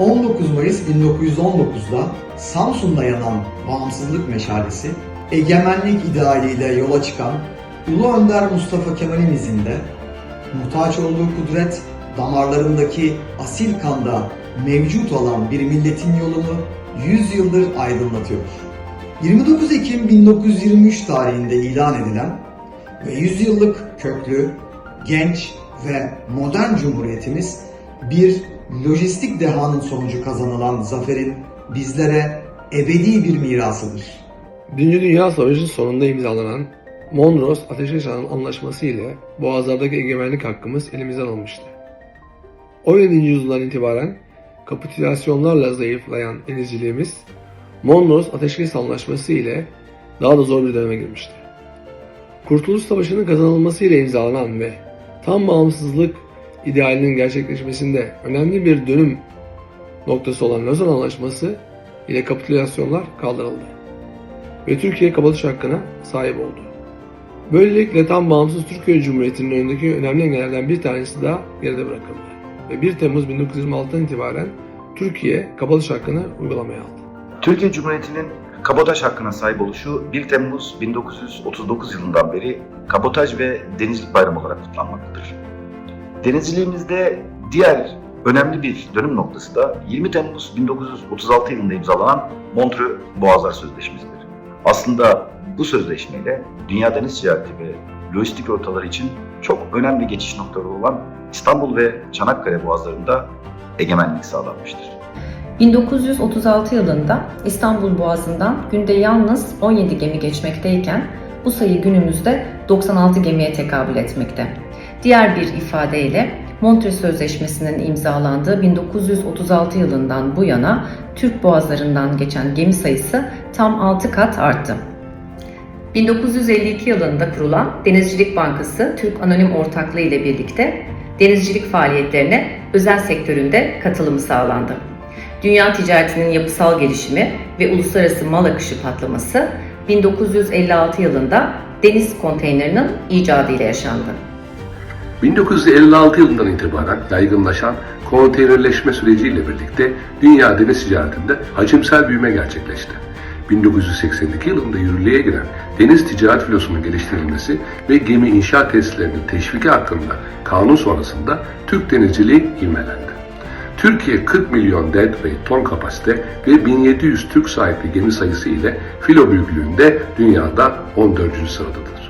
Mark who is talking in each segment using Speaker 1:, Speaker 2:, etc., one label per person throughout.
Speaker 1: 19 Mayıs 1919'da Samsun'da yanan bağımsızlık meşalesi, egemenlik idealiyle yola çıkan Ulu Önder Mustafa Kemal'in izinde muhtaç olduğu kudret damarlarındaki asil kanda mevcut olan bir milletin yolunu 100 yıldır aydınlatıyor. 29 Ekim 1923 tarihinde ilan edilen ve 100 yıllık köklü, genç ve modern cumhuriyetimiz bir lojistik dehanın sonucu kazanılan zaferin bizlere ebedi bir mirasıdır.
Speaker 2: Birinci Dünya Savaşı sonunda imzalanan Mondros Ateşkes Anlaşması ile Boğazlardaki egemenlik hakkımız elimizden alınmıştı. 17. yüzyıldan itibaren kapitülasyonlarla zayıflayan denizciliğimiz Mondros Ateşkes Anlaşması ile daha da zor bir döneme girmişti. Kurtuluş Savaşı'nın kazanılması ile imzalanan ve tam bağımsızlık idealinin gerçekleşmesinde önemli bir dönüm noktası olan Lozan Anlaşması ile kapitülasyonlar kaldırıldı ve Türkiye kapatış hakkına sahip oldu. Böylelikle tam bağımsız Türkiye Cumhuriyeti'nin önündeki önemli engellerden bir tanesi daha geride bırakıldı. Ve 1 Temmuz 1926'dan itibaren Türkiye kapatış hakkını uygulamaya aldı.
Speaker 3: Türkiye Cumhuriyeti'nin kabotaj hakkına sahip oluşu 1 Temmuz 1939 yılından beri kabotaj ve denizcilik bayramı olarak kutlanmaktadır. Denizciliğimizde diğer önemli bir dönüm noktası da 20 Temmuz 1936 yılında imzalanan Montreux Boğazlar Sözleşmesi'dir. Aslında bu sözleşmeyle dünya deniz ticareti ve lojistik rotaları için çok önemli geçiş noktaları olan İstanbul ve Çanakkale boğazlarında egemenlik sağlanmıştır.
Speaker 4: 1936 yılında İstanbul Boğazı'ndan günde yalnız 17 gemi geçmekteyken bu sayı günümüzde 96 gemiye tekabül etmekte. Diğer bir ifadeyle Montreux Sözleşmesi'nin imzalandığı 1936 yılından bu yana Türk boğazlarından geçen gemi sayısı tam 6 kat arttı. 1952 yılında kurulan Denizcilik Bankası Türk Anonim Ortaklığı ile birlikte denizcilik faaliyetlerine özel sektöründe katılımı sağlandı. Dünya ticaretinin yapısal gelişimi ve uluslararası mal akışı patlaması 1956 yılında deniz konteynerinin icadı ile yaşandı.
Speaker 5: 1956 yılından itibaren yaygınlaşan konteynerleşme süreciyle birlikte dünya deniz ticaretinde hacimsel büyüme gerçekleşti. 1982 yılında yürürlüğe giren deniz ticaret filosunun geliştirilmesi ve gemi inşaat tesislerinin teşviki hakkında kanun sonrasında Türk denizciliği ivmelendi. Türkiye 40 milyon deadweight ton kapasite ve 1700 Türk sahipli gemi sayısı ile filo büyüklüğünde dünyada 14. sıradadır.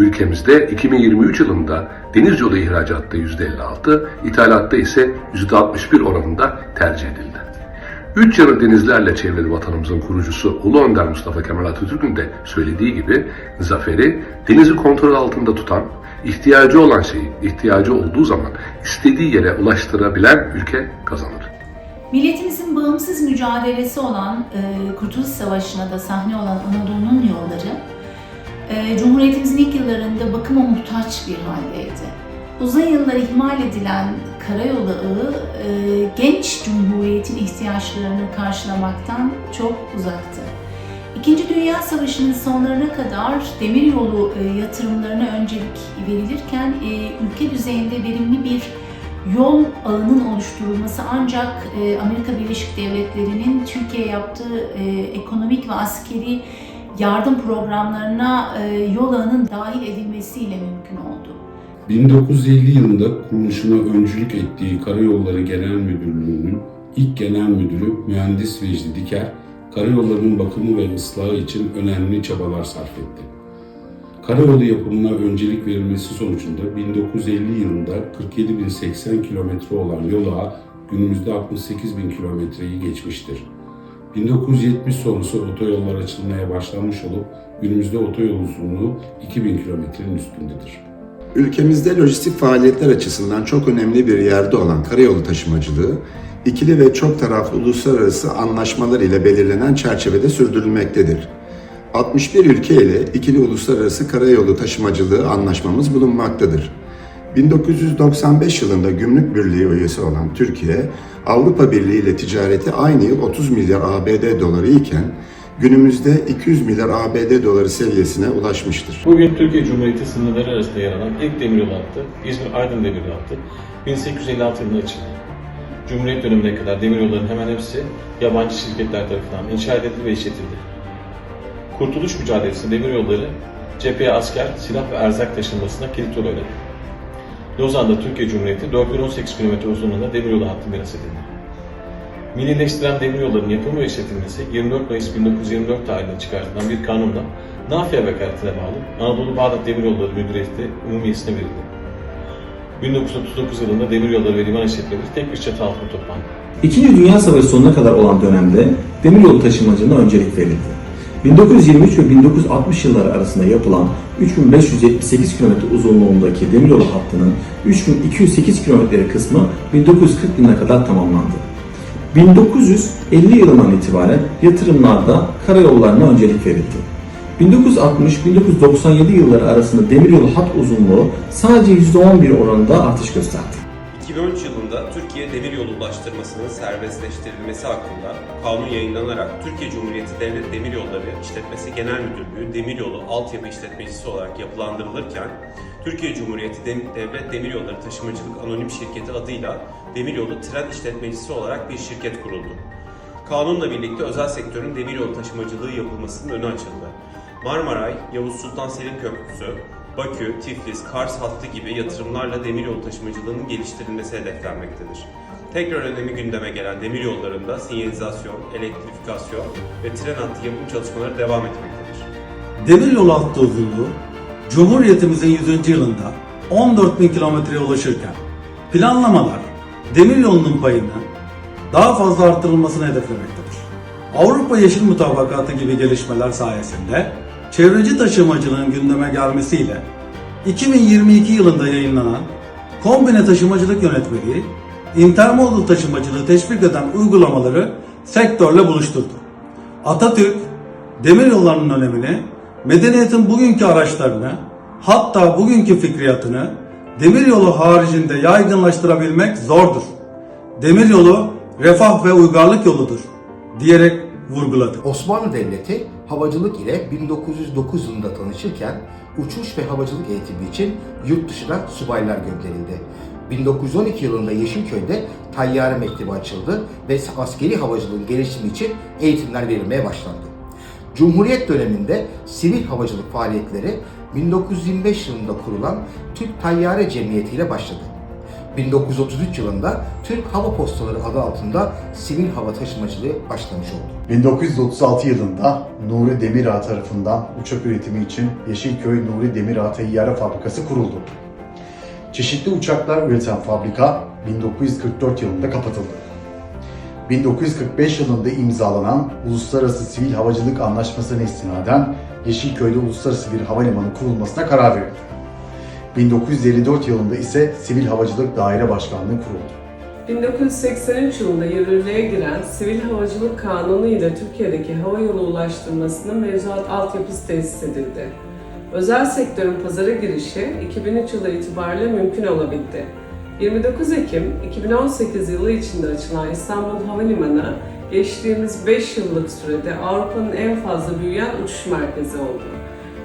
Speaker 5: Ülkemizde 2023 yılında deniz yolu ihracatta %56, ithalatta ise %61 oranında tercih edildi. Üç yanı denizlerle çevrili vatanımızın kurucusu Ulu Önder Mustafa Kemal Atatürk'ün de söylediği gibi zaferi denizi kontrol altında tutan, ihtiyacı olan şeyi ihtiyacı olduğu zaman istediği yere ulaştırabilen ülke kazanır.
Speaker 6: Milletimizin bağımsız mücadelesi olan e, Kurtuluş Savaşı'na da sahne olan Anadolu'nun yolları, e, Cumhuriyetimizin ilk yıllarında bakıma muhtaç bir haldeydi. Uzun yıllar ihmal edilen karayolu ağı e, genç cumhuriyetin ihtiyaçlarını karşılamaktan çok uzaktı. İkinci Dünya Savaşı'nın sonlarına kadar demiryolu e, yatırımlarına öncelik verilirken e, ülke düzeyinde verimli bir yol ağının oluşturulması ancak e, Amerika Birleşik Devletleri'nin Türkiye yaptığı ekonomik ve askeri yardım programlarına e, yol ağının dahil edilmesiyle mümkün oldu.
Speaker 7: 1950 yılında kuruluşuna öncülük ettiği Karayolları Genel Müdürlüğü'nün ilk genel müdürü mühendis Vecdi Diker, karayollarının bakımı ve ıslahı için önemli çabalar sarf etti. Karayolu yapımına öncelik verilmesi sonucunda 1950 yılında 47.080 kilometre olan yol ağı günümüzde 68.000 kilometreyi geçmiştir. 1970 sonrası otoyollar açılmaya başlanmış olup günümüzde otoyol uzunluğu 2000 kilometrenin üstündedir.
Speaker 8: Ülkemizde lojistik faaliyetler açısından çok önemli bir yerde olan karayolu taşımacılığı, ikili ve çok taraflı uluslararası anlaşmalar ile belirlenen çerçevede sürdürülmektedir. 61 ülke ile ikili uluslararası karayolu taşımacılığı anlaşmamız bulunmaktadır. 1995 yılında Gümrük Birliği üyesi olan Türkiye, Avrupa Birliği ile ticareti aynı yıl 30 milyar ABD doları iken günümüzde 200 milyar ABD doları seviyesine ulaşmıştır.
Speaker 9: Bugün Türkiye Cumhuriyeti sınırları arasında yer alan ilk demiryolu hattı İzmir-Aydın demiryolu hattı 1856 yılında açıldı. Cumhuriyet dönemine kadar demiryolların hemen hepsi yabancı şirketler tarafından inşa edildi ve işletildi. Kurtuluş mücadelesinde demiryolları cepheye asker, silah ve erzak taşınmasına kilit rol oynadı. Lozan'da Türkiye Cumhuriyeti 4018 km uzunluğunda demiryolu hattı miras edildi. Millileştiren demiryolların yapımı ve işletilmesi 24 Mayıs 1924 tarihinde çıkartılan bir kanunla Nafia Vekaletine bağlı Anadolu Bağdat Demiryolları Müdüriyeti umumiyesine verildi. 1939 yılında demiryolları ve liman işletmeleri tek bir çatı altında toplandı.
Speaker 10: İkinci Dünya Savaşı sonuna kadar olan dönemde demiryolu taşımacılığına öncelik verildi. 1923 ve 1960 yılları arasında yapılan 3578 km uzunluğundaki demiryolu hattının 3208 kilometre kısmı 1940 yılına kadar tamamlandı. 1950 yılından itibaren yatırımlarda karayollarına öncelik verildi. 1960-1997 yılları arasında demiryolu hat uzunluğu sadece %11 oranında artış gösterdi.
Speaker 11: 2013 yılında Türkiye Demiryolu Ulaştırması'nın serbestleştirilmesi hakkında kanun yayınlanarak Türkiye Cumhuriyeti Devlet Demiryolları İşletmesi Genel Müdürlüğü Demiryolu Altyapı İşletmecisi olarak yapılandırılırken Türkiye Cumhuriyeti Dem- Devlet Demiryolları Taşımacılık Anonim Şirketi adıyla Demiryolu Tren İşletmecisi olarak bir şirket kuruldu. Kanunla birlikte özel sektörün demiryolu taşımacılığı yapılmasının önü açıldı. Marmaray, Yavuz Sultan Selim Köprüsü, Bakü, Tiflis, Kars hattı gibi yatırımlarla demiryolu taşımacılığının geliştirilmesi hedeflenmektedir. Tekrar önemi gündeme gelen demiryollarında sinyalizasyon, elektrifikasyon ve tren hattı yapım çalışmaları devam etmektedir.
Speaker 12: Demiryolu hattı uzunluğu Cumhuriyetimizin 100. yılında 14 bin kilometreye ulaşırken planlamalar demiryolunun payını daha fazla arttırılmasını hedeflemektedir. Avrupa Yeşil Mutabakatı gibi gelişmeler sayesinde çevreci taşımacılığın gündeme gelmesiyle 2022 yılında yayınlanan Kombine Taşımacılık Yönetmeliği, intermodal taşımacılığı teşvik eden uygulamaları sektörle buluşturdu. Atatürk, demiryollarının önemini, medeniyetin bugünkü araçlarını, hatta bugünkü fikriyatını demiryolu haricinde yaygınlaştırabilmek zordur. Demiryolu refah ve uygarlık yoludur diyerek vurguladı.
Speaker 13: Osmanlı Devleti havacılık ile 1909 yılında tanışırken uçuş ve havacılık eğitimi için yurt dışına subaylar gönderildi. 1912 yılında Yeşilköy'de Tayyare Mektebi açıldı ve askeri havacılığın gelişimi için eğitimler verilmeye başlandı. Cumhuriyet döneminde sivil havacılık faaliyetleri 1925 yılında kurulan Türk Tayyare Cemiyeti ile başladı. 1933 yılında Türk Hava Postaları adı altında sivil hava taşımacılığı başlamış oldu.
Speaker 1: 1936 yılında Nuri Demirağ tarafından uçak üretimi için Yeşilköy Nuri Demirağ Teyyare Fabrikası kuruldu. Çeşitli uçaklar üreten fabrika 1944 yılında kapatıldı. 1945 yılında imzalanan Uluslararası Sivil Havacılık Anlaşması'na istinaden Yeşilköy'de uluslararası bir havalimanı kurulmasına karar verildi. 1954 yılında ise Sivil Havacılık Daire Başkanlığı kuruldu.
Speaker 14: 1983 yılında yürürlüğe giren Sivil Havacılık Kanunu ile Türkiye'deki hava yolu ulaştırmasının mevzuat altyapısı tesis edildi. Özel sektörün pazara girişi 2003 yılı itibariyle mümkün olabildi. 29 Ekim 2018 yılı içinde açılan İstanbul Havalimanı, geçtiğimiz 5 yıllık sürede Avrupa'nın en fazla büyüyen uçuş merkezi oldu.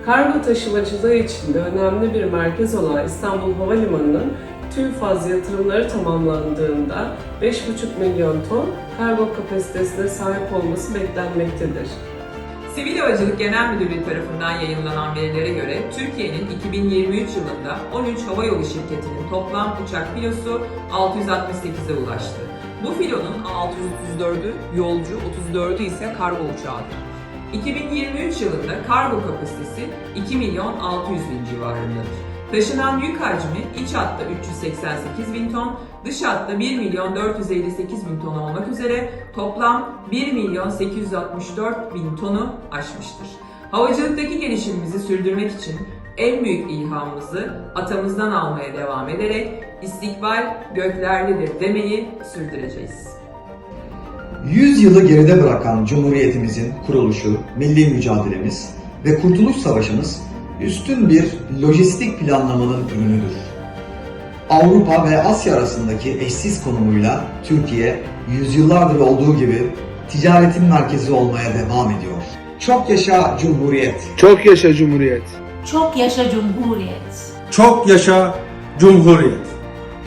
Speaker 14: Kargo taşımacılığı içinde önemli bir merkez olan İstanbul Havalimanı'nın tüm faz yatırımları tamamlandığında 5,5 milyon ton kargo kapasitesine sahip olması beklenmektedir.
Speaker 15: Sivil Havacılık Genel Müdürlüğü tarafından yayınlanan verilere göre Türkiye'nin 2023 yılında 13 havayolu şirketinin toplam uçak filosu 668'e ulaştı. Bu filonun 634'ü yolcu, 34'ü ise kargo uçağıdır. 2023 yılında kargo kapasitesi 2 milyon 600 bin civarındadır. Taşınan yük hacmi iç hatta 388 bin ton, dış hatta 1 milyon 458 bin ton olmak üzere toplam 1 milyon 864 bin tonu aşmıştır. Havacılıktaki gelişimimizi sürdürmek için en büyük ilhamımızı atamızdan almaya devam ederek istikbal göklerdedir demeyi sürdüreceğiz.
Speaker 1: 100 yılı geride bırakan Cumhuriyetimizin kuruluşu, milli mücadelemiz ve Kurtuluş Savaşımız üstün bir lojistik planlamanın ürünüdür. Avrupa ve Asya arasındaki eşsiz konumuyla Türkiye yüzyıllardır olduğu gibi ticaretin merkezi olmaya devam ediyor. Çok yaşa Cumhuriyet!
Speaker 2: Çok yaşa Cumhuriyet!
Speaker 6: Çok yaşa Cumhuriyet.
Speaker 12: Çok yaşa Cumhuriyet!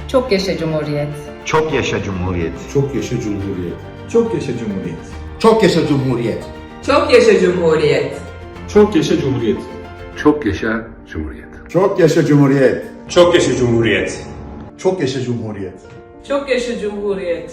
Speaker 4: Çok yaşa Cumhuriyet!
Speaker 3: Çok yaşa Cumhuriyet.
Speaker 7: Çok yaşa Cumhuriyet.
Speaker 10: Çok yaşa Cumhuriyet.
Speaker 13: Çok yaşa Cumhuriyet.
Speaker 15: Çok yaşa Cumhuriyet.
Speaker 9: Çok yaşa Cumhuriyet.
Speaker 5: Çok yaşa Cumhuriyet.
Speaker 8: Çok yaşa Cumhuriyet.
Speaker 11: Çok yaşa Cumhuriyet.
Speaker 1: Çok yaşa Cumhuriyet.
Speaker 14: Çok yaşa Cumhuriyet.